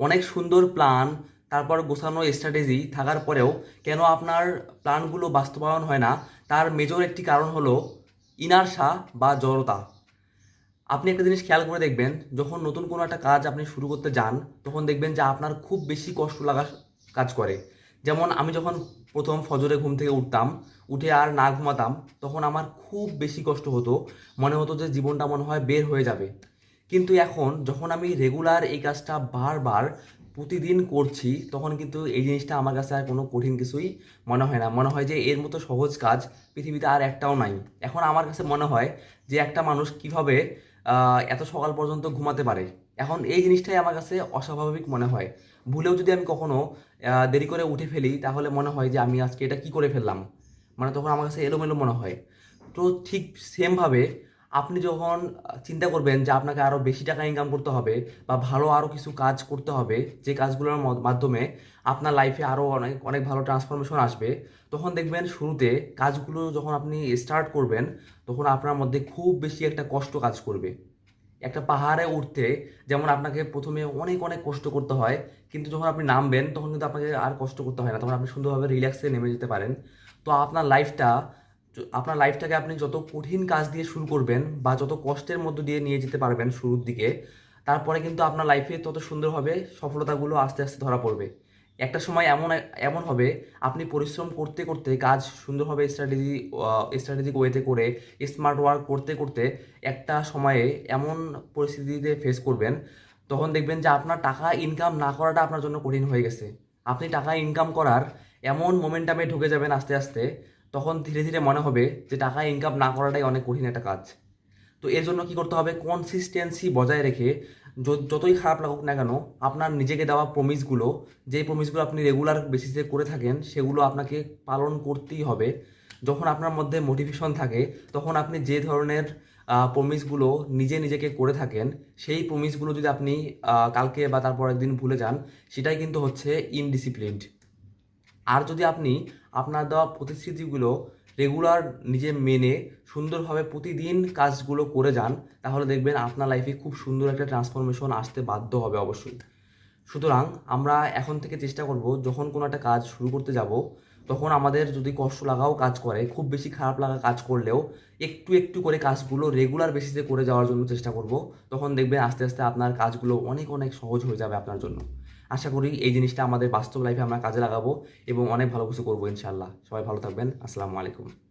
অনেক সুন্দর প্ল্যান তারপর গোছানো স্ট্র্যাটেজি থাকার পরেও কেন আপনার প্ল্যানগুলো বাস্তবায়ন হয় না? তার মেজর একটি কারণ হলো ইনারশা বা জড়তা। আপনি একটা জিনিস খেয়াল করে দেখবেন, যখন নতুন কোনো একটা কাজ আপনি শুরু করতে যান, তখন দেখবেন যে আপনার খুব বেশি কষ্ট লাগা কাজ করে। যেমন আমি যখন প্রথম ফজরে ঘুম থেকে উঠতাম, উঠে আর না ঘুমাতাম, তখন আমার খুব বেশি কষ্ট হতো। মনে হতো যে জীবনটা মনে হয় বের হয়ে যাবে। কিন্তু এখন যখন আমি রেগুলার এই কাজটা বারবার প্রতিদিন করছি, তখন কিন্তু এই জিনিসটা আমার কাছে আর কোনো কঠিন কিছুই মনে হয় না। মনে হয় যে এর মতো সহজ কাজ পৃথিবীতে আর একটাও নাই। এখন আমার কাছে মনে হয় যে একটা মানুষ কীভাবে এত সকাল পর্যন্ত ঘুমাতে পারে? এখন এই জিনিসটাই আমার কাছে অস্বাভাবিক মনে হয়। ভুলেও যদি আমি কখনো দেরি করে উঠে ফেলি, তাহলে মনে হয় যে আমি আজকে এটা কি করে ফেললাম? মানে তখন আমার কাছে এলোমেলো মনে হয়। তো ঠিক সেমভাবে আপনি যখন চিন্তা করবেন যে আপনাকে আরও বেশি টাকা ইনকাম করতে হবে বা ভালো আরও কিছু কাজ করতে হবে যে কাজগুলোর মাধ্যমে আপনার লাইফে আরও অনেক অনেক ভালো ট্রান্সফরমেশন আসবে, তখন দেখবেন শুরুতে কাজগুলো যখন আপনি স্টার্ট করবেন, তখন আপনার মধ্যে খুব বেশি একটা কষ্ট কাজ করবে। একটা পাহাড়ে উঠতে যেমন আপনাকে প্রথমে অনেক অনেক কষ্ট করতে হয়, কিন্তু যখন আপনি নামবেন তখন কিন্তু আপনাকে আর কষ্ট করতে হয় না, তখন আপনি সুন্দরভাবে রিল্যাক্সে নেমে যেতে পারেন। তো আপনার লাইফটা আপনার লাইফটাকে আপনি যত কঠিন কাজ দিয়ে শুরু করবেন বা যত কষ্টের মধ্য দিয়ে নিয়ে যেতে পারবেন শুরুর দিকে, তারপরে কিন্তু আপনার লাইফে তত সুন্দরভাবে সফলতাগুলো আস্তে আস্তে ধরা পড়বে। একটা সময় এমন এমন হবে, আপনি পরিশ্রম করতে করতে, কাজ সুন্দরভাবে স্ট্র্যাটেজি স্ট্র্যাটেজিক ওয়েতে করে স্মার্ট ওয়ার্ক করতে করতে একটা সময়ে এমন পরিস্থিতিতে ফেস করবেন, তখন দেখবেন যে আপনার টাকা ইনকাম না করাটা আপনার জন্য কঠিন হয়ে গেছে। আপনি টাকা ইনকাম করার এমন মোমেন্টামে ঢুকে যাবেন আস্তে আস্তে তখন ধীরে ধীরে মনে হবে যে টাকা ইনকাম না করাটাই অনেক কঠিন একটা কাজ। তো এর জন্য কি করতে হবে? কনসিস্টেন্সি বজায় রেখে যতই খারাপ লাগুক না কেন, আপনার নিজেকে দেওয়া প্রমিসগুলো যে প্রমিসগুলো আপনি রেগুলার বেসিসে করে থাকেন, সেগুলো আপনাকে পালন করতেই হবে। যখন আপনার মধ্যে মোটিভেশন থাকে, তখন আপনি যে ধরনের প্রমিসগুলো নিজে নিজেকে করে থাকেন, সেই প্রমিসগুলো যদি আপনি কালকে বা তারপর একদিন ভুলে যান, সেটাই কিন্তু হচ্ছে ইনডিসিপ্লিনড আর যদি আপনি আপনার দেওয়া প্রতিশ্রুতিগুলো রেগুলার নিজে মেনে সুন্দরভাবে প্রতিদিন কাজগুলো করে যান, তাহলে দেখবেন আপনার লাইফে খুব সুন্দর একটা ট্রান্সফরমেশন আসতে বাধ্য হবে অবশ্যই। সুতরাং আমরা এখন থেকে চেষ্টা করব, যখন কোনো একটা কাজ শুরু করতে যাব, তখন আমাদের যদি কষ্ট লাগাও কাজ করে, খুব বেশি খারাপ লাগা কাজ করলেও একটু একটু করে কাজগুলো রেগুলার বেসিসে করে যাওয়ার জন্য চেষ্টা করব, তখন দেখবেন আস্তে আস্তে আপনার কাজগুলো অনেক অনেক সহজ হয়ে যাবে আপনার জন্য। আশা করি এই জিনিসটা আমাদের বাস্তব লাইফে আমরা কাজে লাগাবো এবং অনেক ভালো কিছু করব ইনশাল্লাহ সবাই ভালো থাকবেন। আসসালামু আলাইকুম।